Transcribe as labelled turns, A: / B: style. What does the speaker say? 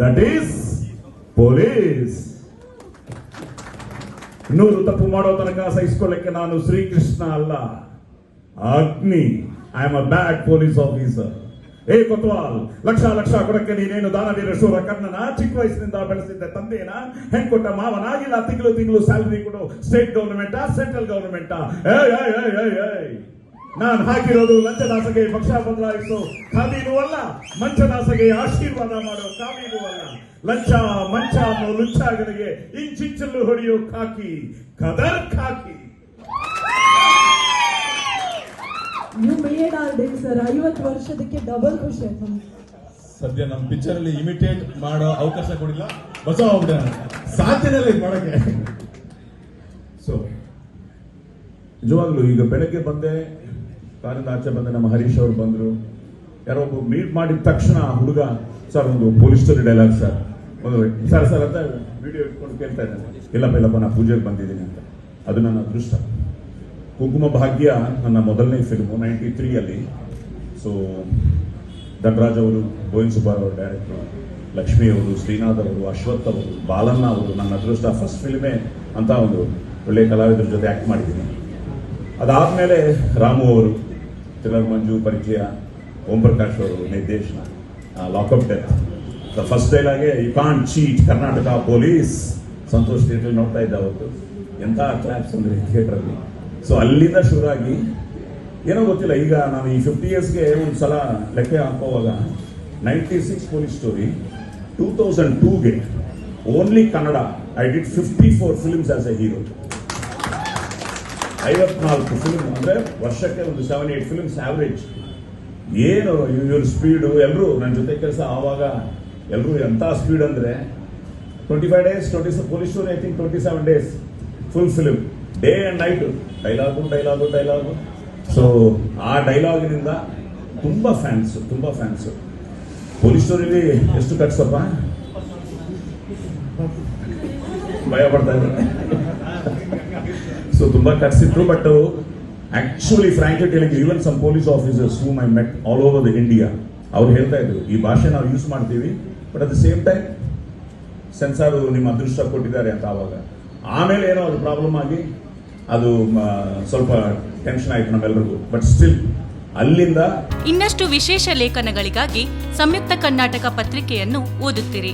A: That is police ಇನ್ನೂರು ತಪ್ಪು ಮಾಡೋ ತನಕ ಸಹಿಸ್ಕೊಳ್ಳಕ್ಕೆ ನಾನು ಶ್ರೀಕೃಷ್ಣ ಅಲ್ಲ. Agni I am a bad police officer ಏ ಕೊತ್ವಾಲ್, ಲಕ್ಷ ಲಕ್ಷ ಕೊಡಕ್ಕೆ ನೀನೇನು ದಾನವೀರ ಶೂರ ಕರ್ಣನ? ಚಿಕ್ಕ ವಯಸ್ಸಿನಿಂದ ಬೆಳೆಸಿದ್ದ ತಂದೆಯನ. ಹೆಣ್ಕೊಟ್ಟ ಮಾವನ? ಇಲ್ಲ, ತಿಂಗಳು ತಿಂಗಳು ಸ್ಯಾಲರಿ ಕೊಡು. ಸ್ಟೇಟ್ ಗೌರ್ಮೆಂಟ್ ಸೆಂಟ್ರಲ್ ಗೌರ್ಮೆಂಟ್ ನಾನು ಹಾಕಿರೋದು ಲಂಚದಾಸಗೆ ಪಕ್ಷ ಬದಲಾಯಿಸು. ಕಾನೂನು ಅಲ್ಲ ಮಂಚದಾಸಗೆ ಆಶೀರ್ವಾದ ಮಾಡೋ. ಕಾಮೀನು ಅಲ್ಲ ಲಂಚ ಮಂಚ ಅನ್ನೋ ಲುಚ್ಚಾಗನಿಗೆ ಇಂಚಿಂಚಲ್ಲು ಹೊಡೆಯೋ ಕಾಕಿ ಕದರ್
B: ಕಾಕಿ ನೀವು ಸರ್? ಐವತ್ತು ವರ್ಷದಕ್ಕೆ ಡಬಲ್ ಖುಷಿ ಆಯ್ತು.
C: ಸದ್ಯ ನಮ್ಮ ಪಿಕ್ಚರ್ ಅಲ್ಲಿ ಇಮಿಟೇಟ್ ಮಾಡೋ ಅವಕಾಶ ಕೊಡಿಲ್ಲ. ಬಸ ಹೋಗ್ಬಿಡ ಸಾಧ್ಯನೇ ಇದು ಮಾಡಕ್ಕೆ
A: ಸೊ ನಿಜವಾಗ್ಲೂ ಈಗ ಬೆಳಗ್ಗೆ ಬಂದೆ ಕಾರಿಂದ ಆಚೆ ಬಂದ ನಮ್ಮ ಹರೀಶ್ ಅವರು ಬಂದರು. ಯಾರೋ ಒಬ್ಬ ಮೀಟ್ ಮಾಡಿದ ತಕ್ಷಣ ಹುಡುಗ, ಸರ್, ಒಂದು ಪೊಲೀಸ್ ಸ್ಟೋರಿ ಡೈಲಾಗ್ ಸರ್. ಒಂದು ಸರ್ ಸರ್, ಅಂತ ವಿಡಿಯೋ ಇಟ್ಕೊಂಡು ಕೇಳ್ತಾ ಇದ್ದಾನೆ ಇಲ್ಲಪ್ಪ ಇಲ್ಲಪ್ಪ ನಾ ಪೂಜೆಗೆ ಬಂದಿದ್ದೀನಿ ಅಂತ. ಅದು ನನ್ನ ಅದೃಷ್ಟ. ಕುಂಕುಮ ಭಾಗ್ಯ ನನ್ನ ಮೊದಲನೇ ಫಿಲ್ಮು ನೈಂಟಿ ತ್ರೀಯಲ್ಲಿ ಸೊ ಧನರಾಜ್ ಅವರು, ಗೋವಿಂದ ಸುಬ್ಬಾರ್ ಅವರು ಡೈರೆಕ್ಟರ್ ಲಕ್ಷ್ಮಿ ಅವರು, ಶ್ರೀನಾಥ್ ಅವರು, ಅಶ್ವಥ್ ಅವರು, ಬಾಲಣ್ಣ ಅವರು ನನ್ನ ಅದೃಷ್ಟ. ಫಸ್ಟ್ ಫಿಲ್ಮೇ ಅಂತ ಒಂದು ಒಳ್ಳೆಯ ಕಲಾವಿದರ ಜೊತೆ ಆ್ಯಕ್ಟ್ ಮಾಡಿದ್ದೀನಿ. ಅದಾದಮೇಲೆ ರಾಮು ಅವರು ತಿಲಕ್ ಮಂಜು ಪರಿಚಯ ಓಂ ಪ್ರಕಾಶ್ ಅವರು ನಿರ್ದೇಶನ lockup death the first ಡೈಲಾಗೆ you can't cheat Karnataka police Santosh theatre ನೋಡ್ತಾ ಇದ್ದ ಅವತ್ತು. ಎಂಥ ಕ್ಲಾಪ್ಸ್ ಅಂದರೆ ಥಿಯೇಟ್ರಲ್ಲಿ ಸೊ ಅಲ್ಲಿಂದ ಶುರುವಾಗಿ, ಏನೋ ಗೊತ್ತಿಲ್ಲ, ಈಗ ನಾನು ಈ ಫಿಫ್ಟಿ ಇಯರ್ಸ್ಗೆ ಒಂದು ಸಲ ಲೆಕ್ಕ ಹಾಕೋವಾಗ ninety six police story two thousand ಟೂಗೆ only Kannada I did fifty four films as a hero ಐವತ್ನಾಲ್ಕು ಫಿಲ್ಮ್ ಅಂದರೆ ವರ್ಷಕ್ಕೆ ಒಂದು ಸೆವೆನ್ ಏಟ್ ಫಿಲ್ಮ್ಸ್ ಆವರೇಜ್ ಏನು ಇವ್ರ ಸ್ಪೀಡು ಎಲ್ಲರೂ ನನ್ನ ಜೊತೆ ಕೆಲಸ ಆವಾಗ ಎಲ್ಲರೂ ಎಂಥ ಸ್ಪೀಡ್ ಅಂದರೆ twenty five days twenty police I think twenty seven days full film day and night dialogue dialogue dialogue so ಆ ಡೈಲಾಗಿನಿಂದ ತುಂಬ ಫ್ಯಾನ್ಸು ತುಂಬ ಫ್ಯಾನ್ಸು ಪೊಲೀಸ್ ಸ್ಟೋರಿಲಿ ಎಷ್ಟು ಕಟ್ಸಪ್ಪ ಭಯ ಪಡ್ತಾ ಇದ್ದಾರೆ. ಸೊ ತುಂಬಾ ಕರೆಸಿದ್ರು but actually frank telling even some police officers whom I met all over the India ಅವ್ರು ಹೇಳ್ತಾ ಇದ್ರು, ಈ ಭಾಷೆ ನಾವು ಯೂಸ್ ಮಾಡ್ತೀವಿ but at the same time censor ನಿಮ್ಮ ಅದೃಷ್ಟ ಕೊಟ್ಟಿದ್ದಾರೆ ಅಂತ ಆವಾಗ. ಆಮೇಲೆ ಏನೋ ಅದು ಪ್ರಾಬ್ಲಮ್ ಆಗಿ, ಅದು ಸ್ವಲ್ಪ ಟೆನ್ಷನ್ ಆಯ್ತು ನಮ್ಮೆಲ್ಲರಿಗೂ ಬಟ್ ಸ್ಟಿಲ್ ಅಲ್ಲಿಂದ
D: ಇನ್ನಷ್ಟು ವಿಶೇಷ ಲೇಖನಗಳಿಗಾಗಿ ಸಂಯುಕ್ತ ಕರ್ನಾಟಕ ಪತ್ರಿಕೆಯನ್ನು ಓದುತ್ತಿರಿ.